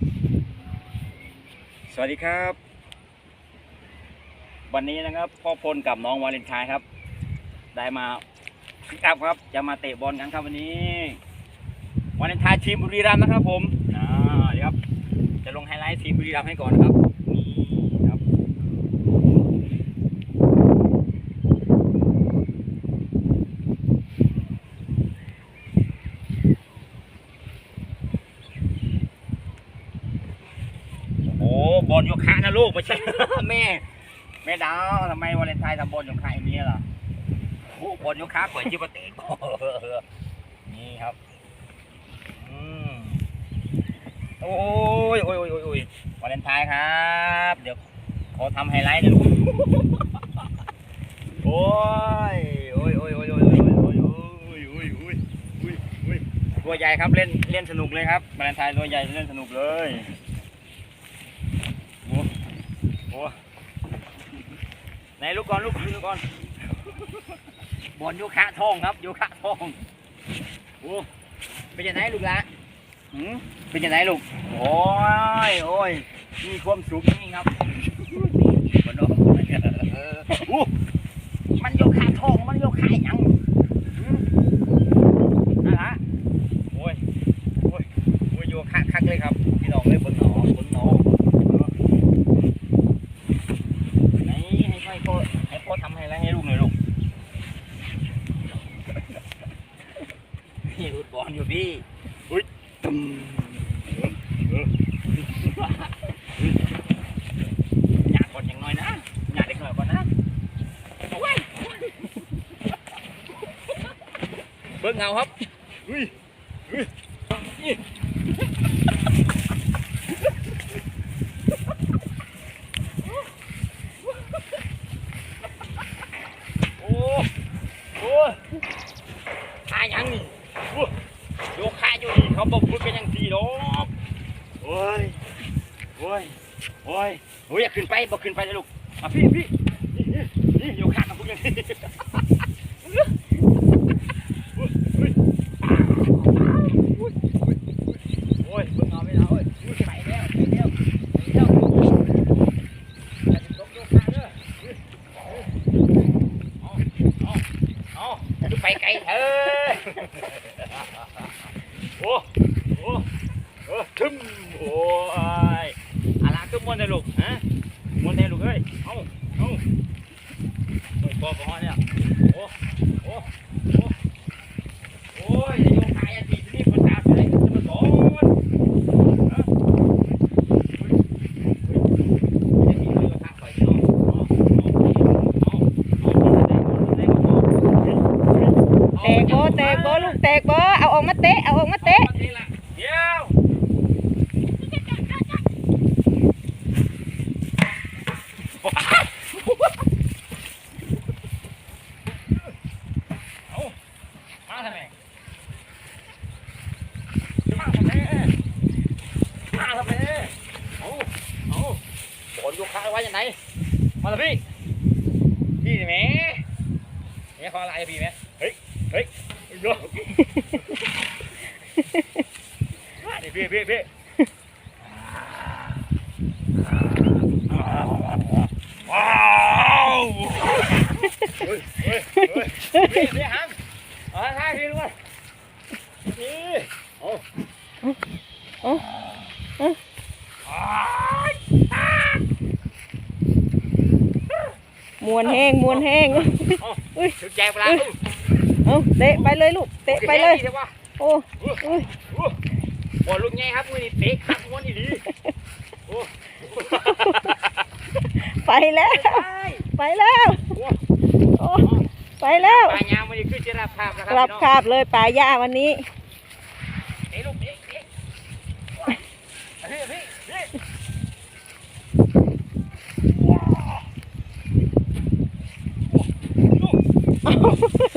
สวัสดีครับ วันนี้นะครับพ่อพลกับน้องวาเลนไทน์ครับ ได้มาพิกอัพครับ จะมาเตะบอลกันครับวันนี้วาเลนไทน์ทีมบุรีรัมย์นะครับ ผมอ่าเดี๋ยวครับ จะลงไฮไลท์ทีมบุรีรัมย์ให้ก่อนนครับ โอ้บอลโยคะนะลูก ไม่ใช่ แม่ แม่ดาวทำไมวาเลนไทน์ทำบอลโยคะอย่างนี้ล่ะโอ้บอลโยคะเปิดชิบะเตะนี่ครับอืมโอ้ยโอ้ยโอ้ยโอ้ยโอ้ยวาเลนไทน์ครับ เดี๋ยวขอทำไฮไลท์หนะลูกโอ้ยโอ้ยโอ้ยโอ้ยโอ้ยโอ้ยโอ้ยโอ้ยโอ้ยโอ้ยโอ้ยโอ้ยโอ้ยตัวใหญ่ครับเล่นเล่นสนุกเลยครับวาเลนไทน์ตัวใหญ่เล่นสนุกเลย โอ้โห ไหนลูกก่อนลูกลูกก่อนบอลโยคะทองครับโยคะทองโอ้เป็นยังไงลูกละหืมเป็นยังไงลูก โอ้ยโอ้ยมีความสุขนี่ครับมันโอ้ออโอ้มันโยคะทองมันโยคะหยังหืมนั่นละโอ้ยโอ้ยโอ้ยโยคะคักเลยครับพี่น้องเลยบนหนอบนหนอ ไหนให้พ่อให้พ่อให้พ่อทำให้แล้วให้ลูกหน่อยลูก พี่รุดบอลอยู่พี่อุ้ยตึมอยากก่อนอย่างน้อยนะอยากเด็กหน่อยก่อนนะเบิ้งเงาครับอุ้ยอุ้ยโอ้โอ้ตายยังนี่โอ้โยคะอยู่นี่เขาบอกพูดกันยังสี่ดอกโอ้ยโอ้ยโอ้ยโอ้ยอยากขึ้นไป บอกขึ้นไปเลยลูกอะพี่พี่นี่นี่นี่โยคะกับพวกยังนี่โอ้ยเบิ่งเอาไม่เอาเอ้ยไปแล้วไปแล้วไปแล้วอย่าสิตกโยคะเด้อเอาดูไปไกลเถอะโอ้โอ้โอ้ทึมโอ้ยอะไรก็ม้วนเลยลูกฮะ ม้วนเลยลูกเอ้ย เอาเอาโอ้ยพอพอเนี่ย โอ้โอ้โอ้โอ้ยอย่าโยกายอันทีนี่คนตาไปจะมาสอนฮะไม่ได้มีเรื่องทักเนาะเออเอาเอาเอาเอาเอาแตกโบแตกโบลูกแตกโบเอาออกมาเตะ เอาออกมาเตะ เดี๋ยวเอามา ทำไมมาทำไมมาทำไมเอาเอาบอลยกขาไว้ยังไงมาเลยพี่พี่นี่แหม่เนี่ยเขาอะไรอะพี่แหม่เฮ้ยเฮ้ยโยกนี่พี่พี่พี่ว้าวเฮ้ยเฮ้ยเฮ้ยพี่พี่หังเอาท่าพี่ด้วยพี่โอ้อ้าย มวนแห้งมวนแห้งถึงใจเวลาลูกเอาเตะไปเลยลูกเตะไปเลยดี๋วว่าโอ้อุ้ยบอลลูกไงครับมือนี่เตะขัดม้วนดีโอ้ไปแล้วไปไปแล้วโอ้ไปแล้วปลายางมันนี่คือจะรับภาพนะคกลัรับบคาบเลยป่าหญ้าวันนี้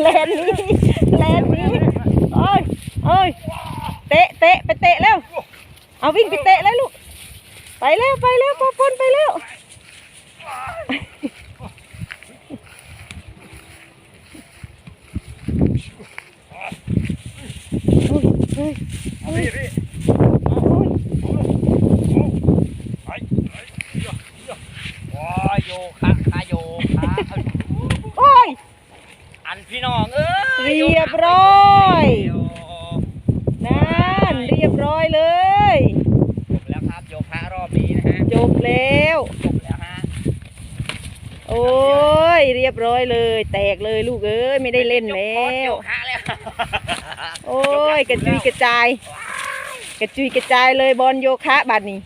เลนนี้เลนนี้โอ้ยโอ้ยเตะเตะไปเตะแล้วเอาวิ่งไปเตะเลยลูกไปแล้วไปแล้วปอปนไปแล้วเฮ้ยเฮ้ยเฮ้ยโอ้ยโยคะ พี่โอ้ยร้อยโอ้นั่นเรียบร้อยเลยจบแล้วครับโยคะรอบนี้นะฮะจบแล้วจบแล้วฮะโอ้ยเรียบร้อยเลย แตกเลยลูกเอ้ยไม่ได้เล่นแล้จบคอร์สวโยคะแล้วโอ้ยกระจุยกระจาย กระจุยกระจายเลยบอลโยคะบัดนี้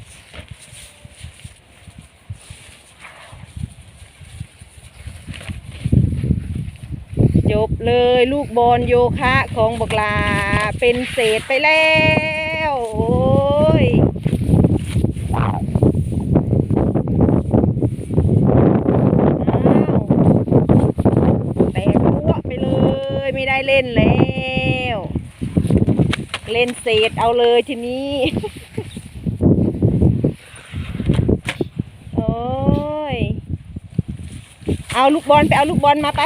จบเลยลูกบอลโยคะของบกลา เป็นเศษไปแล้ว โอ้ยแตกปั้วไปเลย ไม่ได้เล่นแล้ว เล่นเศษเอาเลยทีนี้โอ้ยเอาลูกบอลไปเอาลูกบอลมาไป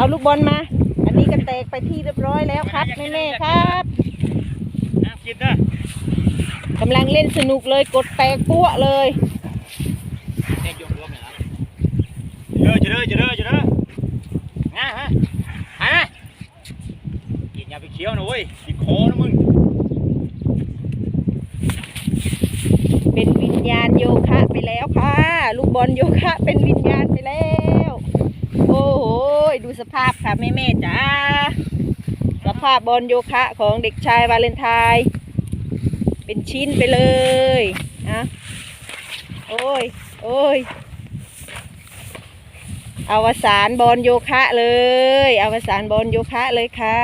เอาลูกบอลมา อันนี้ก็แตกไปที่เรียบร้อยแล้วครับแม่ๆครับน้ำกินนะกำลังเล่นสนุกเลยกดแตกปั้วเลยเด็กยกรวมเนี่ยนะเด้อจะเด้อจะเด้อจะเด้อง่าฮะหายไหมกินยาไปเคี้ยวนะเว้ยติดคอนะมึง เป็นวิญญาณโยคะไปแล้วค่ะ ลูกบอลโยคะเป็นวิญญาณไปแล้วโอ้โหดู สภาพค่ะแม่แม่จ้าสภาพบอลโยคะของเด็กชายวาเลนไทน์เป็นชิ้นไปเลยนะโอ้ยโอ้ยอวสานบอลโยคะเลยอวสานบอลโยคะเลยค่ะ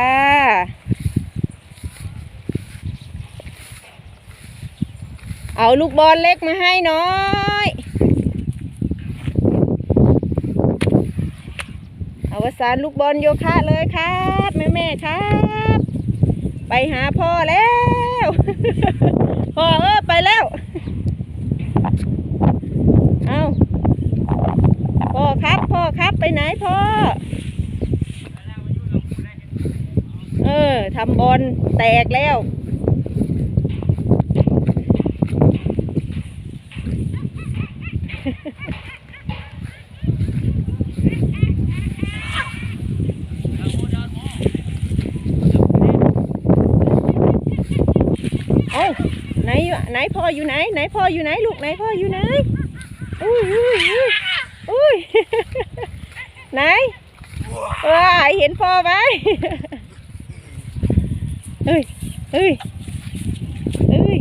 เอาลูกบอลเล็กมาให้น้อย เอาวสานลูกบอลโยคะเลยครับแม่แม่ครับ ไปหาพ่อแล้ว พ่อเออไปแล้ว เอาพ่อครับพ่อครับไปไหนพ่อ เออทำบอลแตกแล้ว เอ้า ไหนไหนพ่ออยู่ไหน ไหนพ่ออยู่ไหนลูกไหนพ่ออยู่ไหนอุ้ยอุ้ยอุ้ยอุ้ยไหนว้าเห็นพ่อไหมเฮ้ยเฮ้ยเฮ้ย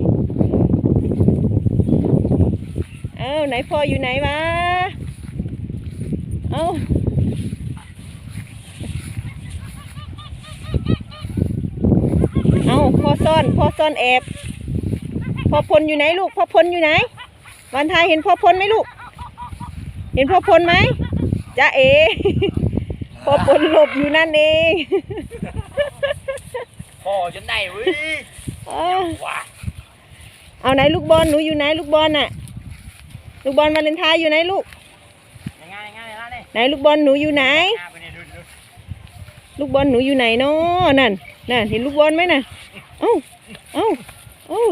เอ้าไหนพ่ออยู่ไหนวะเอ้าเอ้าพ่อซ่อนพ่อซ่อนแอบ พ่อพลอยู่ไหนลูกพ่อพลอยู่ไหน วันทายเห็นพ่อพลไหมลูก เห็นพ่อพลไหมจ้าเอพ่อพลหลบอยู่นั่นเองพ่อจนได้เว้ยอ้าวว้าเอาไหนลูกบอลหนูอยู่ไหนลูกบอลน่ะ ลูกบอลวาเลนไทน์อยู่ไหนลูกยังไงยังไงยังไงเนี่ยไหนลูกบอลหนูอยู่ไหนอ่าไปเนี่ยดูดูลูกบอลหนูอยู่ไหนเนาะนั่นนั่นเห็นลูกบอลไหมน่ะเอ้าเอ้าเอ้า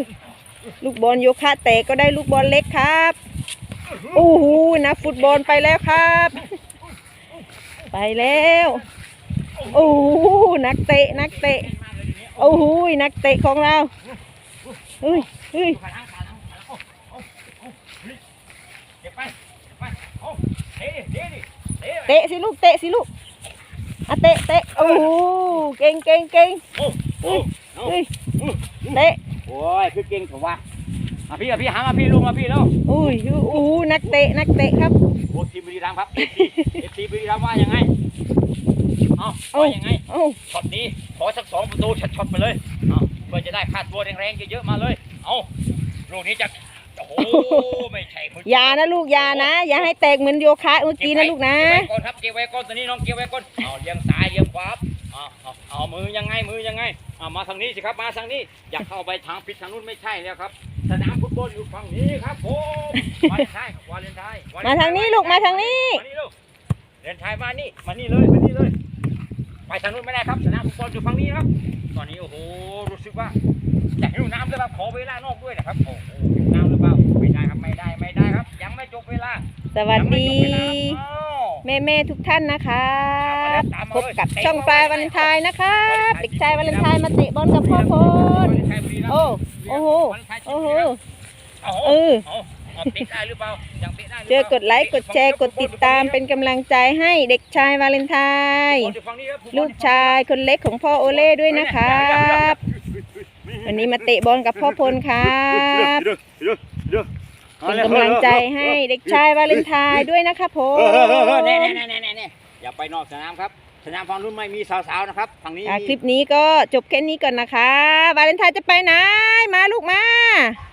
ลูกบอลโยคะแตกก็ได้ลูกบอลเล็กครับโอ้โหนักฟุตบอลไปแล้วครับ ไปแล้วโอ้โหนักเตะนักเตะโอ้โหนักเตะของเราเฮ้ยเฮ้ยขาล้างขาล้างขาล้างโอ้โอ้โอ้เฮ้ยเตะสิลูกเตะสิลูกอะเตะเตะโอ้โหเก่งเก่งเก่งโอ้โอ้โอ้เฮ้ยเตะ อ้ยคือเก่งถือว่ามาพี่มาพี่หามาพี่ลุงมาพี่แล้วอุ้ยโอ้โหนักเตะนักเตะครับ โอ้ทีมบุรีรัมย์ครับเอฟซีเอฟซีบุรีรัมย์ว่ายังไงเอ้าเอ้าว่ายังไงเอ้าช็อตนี้ขอสักสองประตูช็อตๆไปเลยเอาเพื่อจะได้ค่าตัวแรงๆเยอะๆมาเลยเอาลูกนี้จะโอ้โหไม่ใช่มืออย่านะลูกอย่านะ อย่าให้แตกเหมือนโยคะเมื่อกี้นะลูกนะ เก็บไว้ก่อนครับเก็บไว้ก่อนตอนนี้น้องเก็บไว้ก่อนเอาเลี้ยงซ้ายเลี้ยงขวา เอาเอาเอามือยังไงมือยังไงเอามาทางนี้สิครับมาทางนี้ อยากเข้าไปทางผิดทางนู้นไม่ใช่แล้วครับ สนามฟุตบอลอยู่ฝั่งนี้ครับผมวาเลนไทน์วาเลนไทน์วเลนไทน์มาทางนี้ลูกมาทางนี้มานี่ลูกวาเลนไทน์มานี่มานี่เลยมานี่เลย ไปทางนู้นไม่ได้ครับ สนามฟุตบอลอยู่ฝั่งนี้ครับ ตอนนี้โอ้โหรู้สึกว่าอยากหิวน้ำเลยครับขอเวลานอกด้วยนะครับโอ้โหหิวน้ำหรือเปล่าไม่ได้ครับไม่ได้ไม่ได้ครับ ยังไม่จบเวลา สวัสดี ยังไม่จบเวลาครับอ้าวแม่แม่ๆทุกท่านนะครับพบกับช่องปลายวาเลนไทน์นะครับเด็กชายวาเลนไทน์มาเตะบอลกับพ่อพลโอ้โอ้โหโอ้โหเออเอาเอาเตะได้หรือเปล่ายังเตะได้หรืเจอกดไลค์กดแชร์กดติดตามเป็นกำลังใจให้เด็กชายวาเลนไทน์บอลอยู่ฝั่งนี้ครับลูกชายคนเล็กของพ่อโอเล่ด้วยนะครับวันนี้มาเตะบอลกับพ่อพลครับ เป็นกำลังใจให้เด็กชายวาเลนไทน์ด้วยนะครับผเอมอเออเออแน่แน่แน่แน่แน่อย่าไปนอกสนามครับ สนามฝั่งนู้นไม่มีสาวๆนะครับฝั่งนี้อะคลิปนี้ก็จบแค่นี้ก่อนนะคะ วาเลนไทน์จะไปไหนมาลูกมาเ